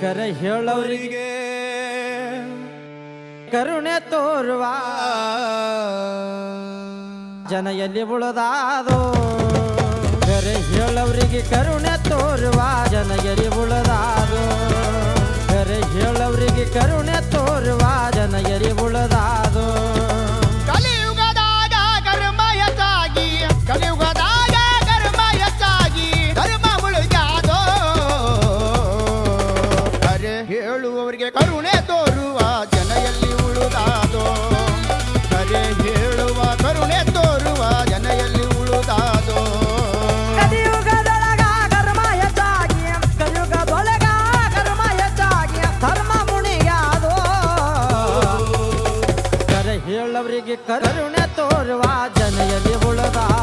ಕರೆ ಹೇಳೋರಿಗೆ ಕರುಣೆ ತೋರುವ ಜನ ಎಲ್ಲಿ ಉಳದಾದೋ. ಕರೆ ಹೇಳೋರಿಗೆ ಕರುಣೆ ತೋರುವ ಜನ ಎಲ್ಲಿ ಉಳದಾದೋ. ಹೇಳುವವರಿಗೆ ಕರುಣೆ ತೋರುವ ಜನ ಎಲ್ಲಿ ಉಳುದಾದೋ? ಕರೆ ಹೇಳುವ ಕರುಣೆ ತೋರುವ ಜನ ಎಲ್ಲಿ ಉಳುದಾದೋ? ಕರೆ ಹೇಳವರಿಗೆ ಕರುಣೆ ತೋರುವ ಜನೆಯಲ್ಲಿ ಉಳದಾದೋ?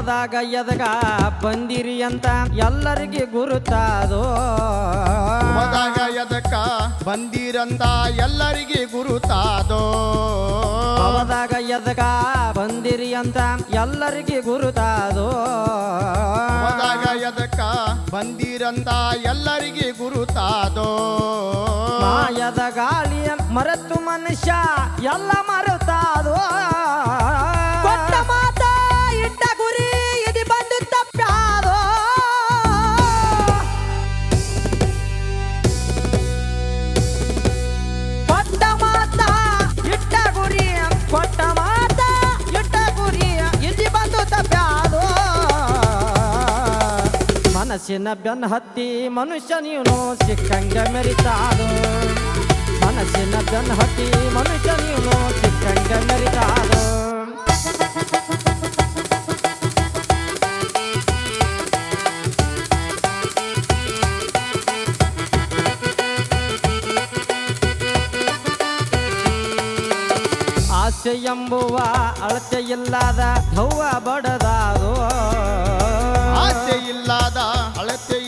ಭವದಾಗ ಎದಗ ಬಂದಿರಿ ಅಂತ ಎಲ್ಲರಿಗೆ ಗುರುತಾದೋ. ಹೋದಾಗ ಎದಕ ಬಂದಿರಂತ ಎಲ್ಲರಿಗೆ ಗುರುತಾದೋ. ಹೋದಾಗ ಎದಗ ಬಂದಿರಿ ಅಂತ ಎಲ್ಲರಿಗೆ ಗುರುತಾದೋ. ಹೋದಾಗ ಎದಕ ಬಂದಿರಂತ ಎಲ್ಲರಿಗೆ ಗುರುತಾದೋ. ಮಾಯದ ಗಾಳಿಯ ಮರೆತು ಮನುಷ್ಯ ಎಲ್ಲ ಮರೆತಾದೋ. ಮನಸ್ಸಿನ ಬೆನ್ನ ಹತ್ತಿ ಮನುಷ್ಯ ನೀನು ಸಿಕ್ಕಂಗ ಮೆರಿತಾದೋ ಮನಸ್ಸಿನ ಬೆನ್ನ ಹತ್ತಿ ಮನುಷ್ಯ ನೀನು ಸಿಕ್ಕಂಗ ಮೆರಿತಾದೋ ಆಸೆ ಎಂಬುವ ಅಳತೆ ಇಲ್ಲದ ಹವ್ವ ಬಡದಾದೋ ಆಸೆ ಇಲ್ಲದ ಅಳತೆ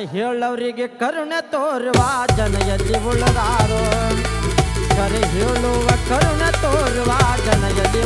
ಕರೆ ಹೇಳೋರಿಗೆ ಕರುಣೆ ತೋರುವ ಜನ ಎಲ್ಲಿ ಕರೆ ಹೇಳುವ ಕರುಣೆ ತೋರುವ ಜನ ಎಲ್ಲಿ